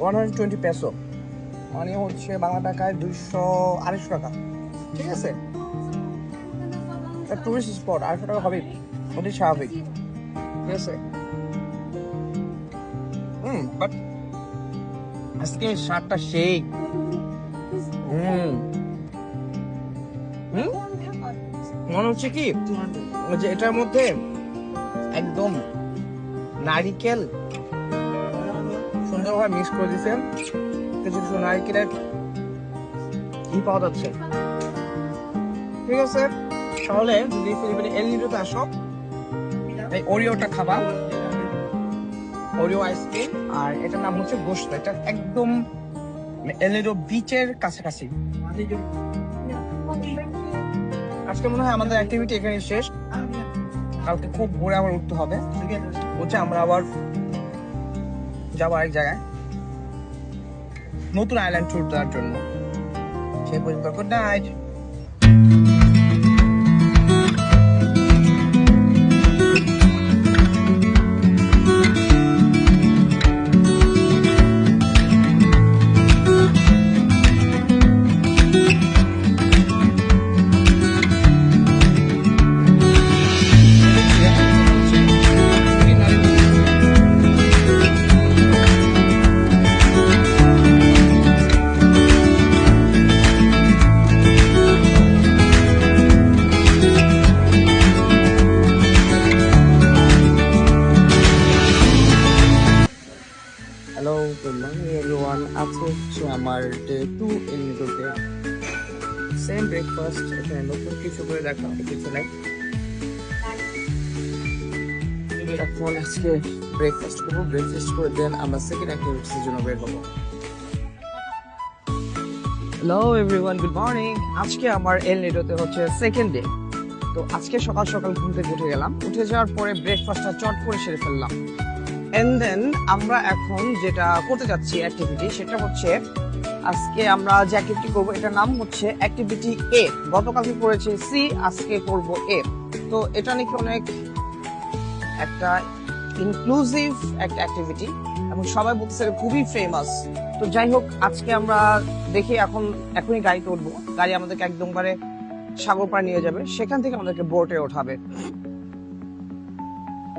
One hundred twenty peso মানে হচ্ছে বাংলা টাকায় দুইশো আড়াইশো টাকা। ঠিক আছে? টুরিস্ট স্পট আড়াইশো টাকা হবে ওটাই স্বাভাবিক। ঠিক আছে? হুম বাট আজকে শার্টটা সেই। হুম। হুম? মনে হচ্ছে কি? যে এটার মধ্যে একদম নারিকেল। সুন্দরভাবে মিক্স করে দিয়েছেন। কিছু কিছু নারিকেলের ঘি পাওয়া যাচ্ছে। ঠিক আছে? তাহলে যদি ফিলিপিনে এল নিডোতে আসো, এই ওরিওটা খাবা। ওরিও আইসক্রিম আর এটার নাম হচ্ছে গোস্ত এটা একদম এলিডো বিচের কাছাকাছি। আজকে মনে হয় আমাদের অ্যাক্টিভিটি এখানে শেষ। কালকে খুব ভোরে আবার উঠতে হবে। হচ্ছে আমরা আবার যাব আরেক জায়গায়। নতুন আইল্যান্ড ট্যুর দেওয়ার জন্য। সেই পর্যন্ত গুড নাইট টু এলিমিটোতে সেম ব্রেকফাস্ট এখানে নতুন কিছু করে দেখা কিছু নাই। এখন আজকে ব্রেকফাস্ট করব ব্রেকফাস্ট করে দেন আমরা সেকেন্ড অ্যাক্টিভিটিসের জন্য বের হব। হ্যালো এভরিওয়ান গুড মর্নিং আজকে আমার এল নিডোতে হচ্ছে সেকেন্ড ডে তো আজকে সকাল সকাল ঘুম থেকে উঠে গেলাম। উঠে যাওয়ার পরে ব্রেকফাস্টটা চট করে সেরে ফেললাম। এন্ড দেন আমরা এখন যেটা করতে যাচ্ছি অ্যাক্টিভিটি সেটা হচ্ছে আজকে আমরা যে অ্যাক্টিভিটি করব, এটার নাম হচ্ছে অ্যাক্টিভিটি এ গতকালকে করেছি সি আজকে করব এ তো এটা নাকি অনেক একটা ইনক্লুসিভ একটা অ্যাক্টিভিটি এবং সবাই বলতেছে এটা খুবই ফেমাস তো যাই হোক, আজকে আমরা দেখি এখন, এখনই গাড়িতে উঠবো গাড়ি আমাদেরকে একদম বারে সাগর পাড়ে নিয়ে যাবে। সেখান থেকে আমাদেরকে বোটে ওঠাবে।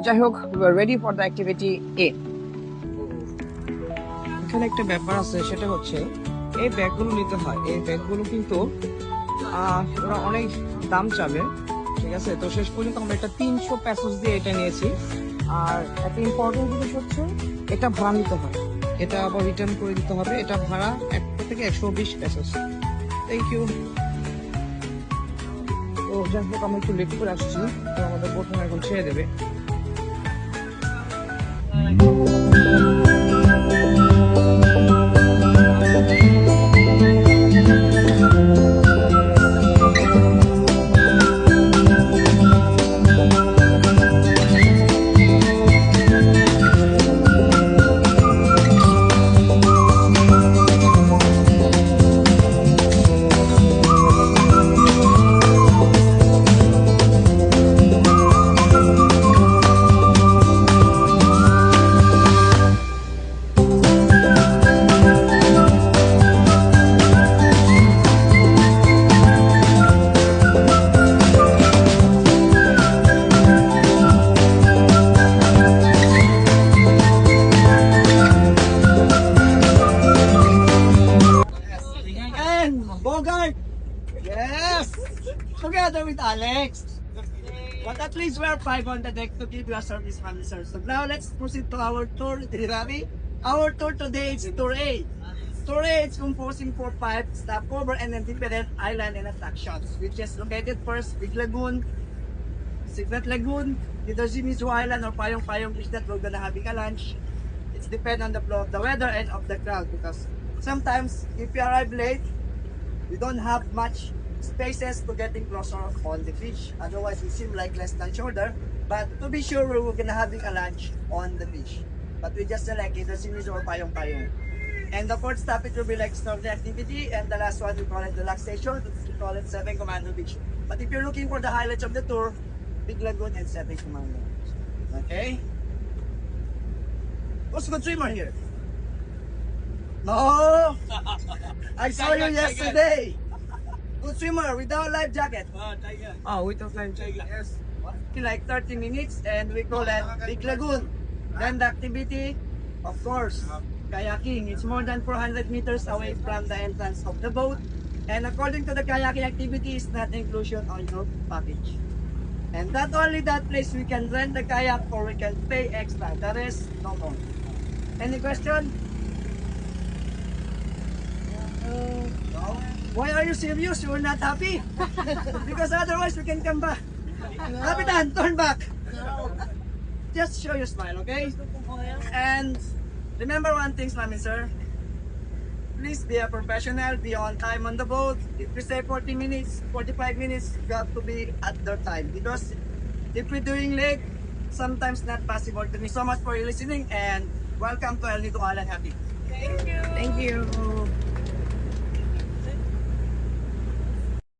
যাই হোক রেডি ফর দ্য অ্যাক্টিভিটি এ এখানে একটা ব্যাপার আছে, সেটা হচ্ছে এই ব্যাগগুলো নিতে হয়। এই ব্যাগগুলো কিন্তু ওরা অনেক দাম চাবে, ঠিক আছে? তো শেষ পর্যন্ত আমরা এটা তিনশো প্যাসেজ দিয়ে এটা নিয়েছি। আর একটা ইম্পর্টেন্ট জিনিস হচ্ছে, এটা ভাড়া নিতে হয়। এটা আবার রিটার্ন করে দিতে হবে। এটা ভাড়া এক থেকে একশো বিশ প্যাসেজ থ্যাংক ইউ তো যাই হোক আমরা একটু লেট করে আসছি। তো আমাদের প্রথমে এখন ছেড়ে দেবে। Together with Alex. But at least we're five on the deck to give you a service from sir. So now let's proceed to our tour, Ravi. Our tour today is Tour A. Tour A is composing for five stopover and independent island and attractions, which is located first Big Lagoon, Signet Lagoon, either Shimizu Island or Payong Payong Beach that we're gonna having a lunch. It's depend on the flow of the weather and of the crowd because sometimes if you arrive late, we don't have much spaces to getting closer on the beach. Otherwise, it seem like less than shoulder. But to be sure, we're gonna having a lunch on the beach. But we just select either Simis or Payong Payong. And the fourth stop, it will be like snorkeling activity, and the last one we call it relaxation. We call it Seven Commando Beach. But if you're looking for the highlights of the tour, Big Lagoon and Seven Commando. Okay? Who's good swimmer here? No! I saw you yesterday! Good swimmer without life jacket. Oh, wait of time check. Yes. Like 30 minutes and we call it Big Lagoon. Then the activity, of course, kayaking. It's more than 400 meters away from the entrance of the boat. And according to the kayaking activity, it's not inclusion on your package. And not only that place, we can rent the kayak or we can pay extra. The rest, no more. Any question? Why are you serious? You're not happy? because otherwise we can come back. Kapitan, turn back. Just show your smile, okay? And remember one thing, Slamin sir. Please be a professional, be on time on the boat. If we say 40 minutes, 45 minutes, you have to be at their time. Because if we're doing late, sometimes not possible. Thank you so much for your listening and welcome to El Nido Island Happy. Thank you.